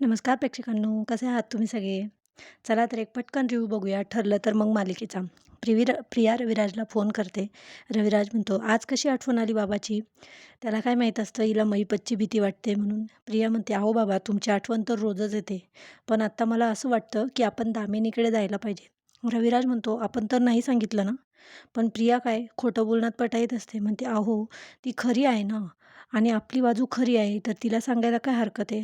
नमस्कार प्रेक्षकांनो कसे आहात तुम्ही सगळे? चला तर एक पटकन रिव्ह्यू बघूया. ठरलं तर मग मालिकेचा. प्रिवीर प्रिया रविराजला फोन करते. रविराज म्हणतो आज कशी आठवण आली बाबाची? त्याला काय माहीत असतं? हिला मैपतची भीती वाटते म्हणून. प्रिया म्हणते अहो बाबा तुमची आठवण तर रोजच येते. पण आत्ता मला असं वाटतं की आपण दामिनीकडे जायला पाहिजे. रविराज म्हणतो आपण तर नाही सांगितलं ना? पण प्रिया काय खोटं बोलण्यात पटाईत असते. म्हणते अहो ती खरी आहे ना? आणि आपली बाजू खरी आहे तर तिला सांगायला काय हरकत आहे?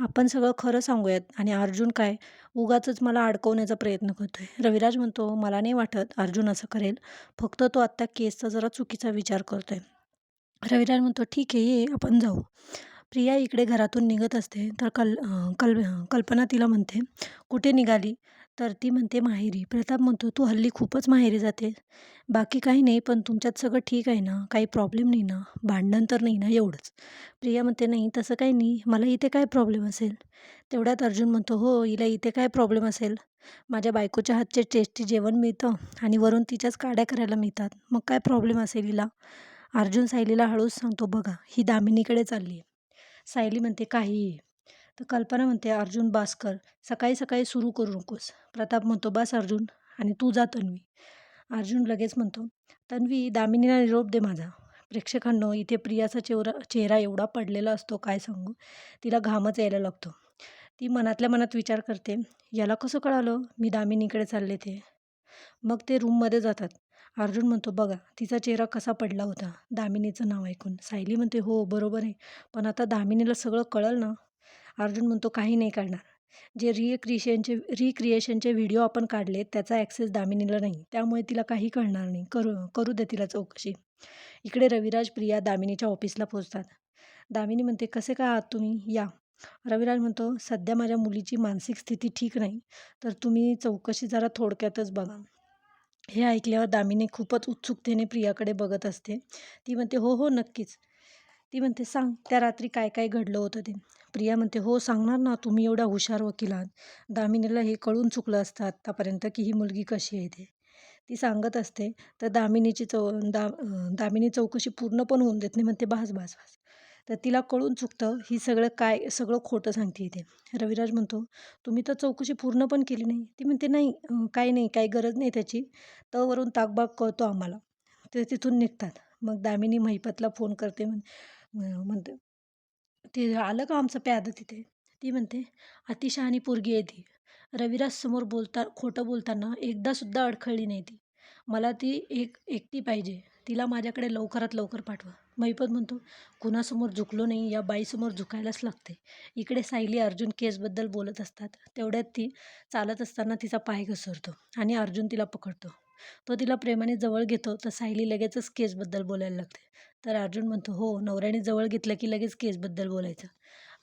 आपण सगळं खरं सांगूयात. आणि अर्जुन काय? उगाचच मला अडकवण्याचा प्रयत्न करतो आहे रविराज म्हणतो मला नाही वाटत अर्जुन असं करेल. फक्त तो आत्ता केसचा जरा चुकीचा विचार करतो आहे रविराज म्हणतो ठीक आहे ये आपण जाऊ. प्रिया इकडे घरातून निघत असते. तर कल कल कल्पना तिला म्हणते कुठे निघाली? तर ती म्हणते माहेरी. प्रताप म्हणतो तू हल्ली खूपच माहेरी जाते. बाकी काही नाही पण तुमच्यात सगळं ठीक आहे ना? काही प्रॉब्लेम नाही ना? भांडण तर नाही ना एवढंच. प्रिया म्हणते नाही तसं काही नाही. मला इथे काय प्रॉब्लेम असेल? तेवढ्यात अर्जुन म्हणतो हो हिला इथे काय प्रॉब्लेम असेल? माझ्या बायकोच्या हातचे टेस्टी जेवण मिळतं आणि वरून तिच्याच काड्या करायला मिळतात. मग काय प्रॉब्लेम असेल हिला? अर्जुन सायलीला हळूच सांगतो बघा ही दामिनीकडे चालली आहे सायली म्हणते काही तर कल्पना म्हणते अर्जुन बास्कर सकाळी सकाळी सुरू करू नकोस. प्रताप म्हणतो बास अर्जुन आणि तू जा तन्वी. अर्जुन लगेच म्हणतो तन्वी दामिनीला निरोप दे माझा. प्रेक्षकांनो इथे प्रियाचा चेहरा चेहरा एवढा पडलेला असतो काय सांगू? तिला घामच यायला लागतो. ती मनातल्या मनात विचार करते याला कसं कळालं? मी दामिनीकडे चालले ते. मग ते रूममध्ये जातात. अर्जुन म्हणतो बघा तिचा चेहरा कसा पडला होता? दामिनीचं नाव ऐकून. सायली म्हणते हो बरोबर आहे. पण आता दामिनीला सगळं कळलं ना अर्जुन म्हणतो काही नाही काढणार जे रिक्रिएशनचे रिक्रिएशनचे व्हिडिओ आपण काढले त्याचा ॲक्सेस दामिनीला नाही. त्यामुळे तिला काही कळणार नाही. करू करू दे तिला चौकशी. इकडे रविराज प्रिया दामिनीच्या ऑफिसला पोहोचतात. दामिनी म्हणते कसे काय आहात तुम्ही? या. रविराज म्हणतो सध्या माझ्या मुलीची मानसिक स्थिती ठीक नाही तर तुम्ही चौकशी जरा थोडक्यातच बघा. हे ऐकल्यावर दामिनी खूपच उत्सुकतेने प्रियाकडे बघत असते. ती म्हणते हो हो नक्कीच. ती म्हणते सांग त्या रात्री काय काय घडलं होतं ते? प्रिया म्हणते हो सांगणार ना तुम्ही एवढा हुशार वकील आहात. दामिनीला हे कळून चुकलं असतं आत्तापर्यंत की ही मुलगी कशी आहे ते. ती सांगत असते तर दामिनीची चौ दा दामिनी चौकशी पूर्ण पण होऊन देत नाही म्हणते भास भास भास तर तिला कळून चुकतं ही सगळं काय सगळं खोटं सांगते इथे रविराज म्हणतो तुम्ही तर चौकशी पूर्ण पण केली नाही. ती म्हणते नाही काही नाही काही गरज नाही त्याची. तर वरून ताकबाग कळतो आम्हाला. ते तिथून निघतात. मग दामिनी महिपतला फोन करते म्हण म्हणते. ते आलं का आमचं प्याद तिथे? ती म्हणते अतिशहाणी पोरगी आहे ती. रविराज समोर बोलता खोटं बोलताना एकदासुद्धा अडखळली नाही ती. मला ती एक एकटी पाहिजे. तिला माझ्याकडे लवकरात लवकर पाठवा. मैपत म्हणतो कुणासमोर झुकलो नाही या बाईसमोर झुकायलाच लागते. इकडे सायली अर्जुन केसबद्दल बोलत असतात. तेवढ्यात ती चालत असताना तिचा पाय घसरतो आणि अर्जुन तिला पकडतो. तो तिला प्रेमाने जवळ घेतो तर सायली लगेचच केसबद्दल बोलायला लागते. तर अर्जुन म्हणतो हो नवऱ्याने जवळ घेतलं की लगेच केसबद्दल बोलायचं.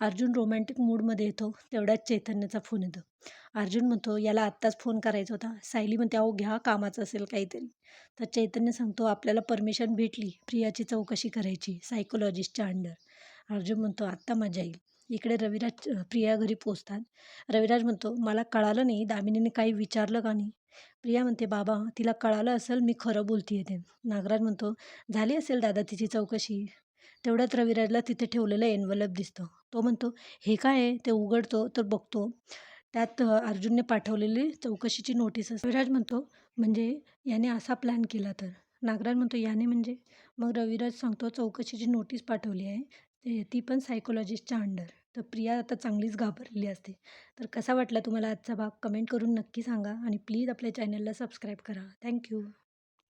अर्जुन रोमॅन्टिक मूडमध्ये येतो तेवढ्याच चैतन्याचा फोन येतो. अर्जुन म्हणतो याला आत्ताच फोन करायचा होता. सायली म्हणते अहो घ्या कामाचं असेल काहीतरी. तर चैतन्य सांगतो आपल्याला परमिशन भेटली. प्रियाची चौकशी करायची. सायकोलॉजिस्टच्या अंडर अर्जुन म्हणतो आत्ता मजा येईल. इकडे रविराज प्रिया घरी पोचतात. रविराज म्हणतो मला कळालं नाही. दामिनीने काही विचारलं का नाही? प्रिया म्हणते बाबा तिला कळालं असेल मी खरं बोलते ते. नागराज म्हणतो झाली असेल दादा तिची चौकशी तेवढ्यात रविराजला तिथे ठेवलेलं एनवलप दिसतं. तो म्हणतो हे काय आहे? ते उघडतो तर बघतो. त्यात अर्जुनने पाठवलेली चौकशीची नोटीस असते. रविराज म्हणतो म्हणजे याने असा प्लॅन केला तर नागराज म्हणतो याने म्हणजे मग रविराज सांगतो चौकशीची नोटीस पाठवली आहे. ते ती पण सायकोलॉजिस्टच्या अंडर तर प्रिया आता चांगलीच घाबरलेली असते. तर कसा वाटला तुम्हाला आजचा भाग? कमेंट करून नक्की सांगा आणि प्लीज आपल्या चॅनलला सबस्क्राईब करा. थँक्यू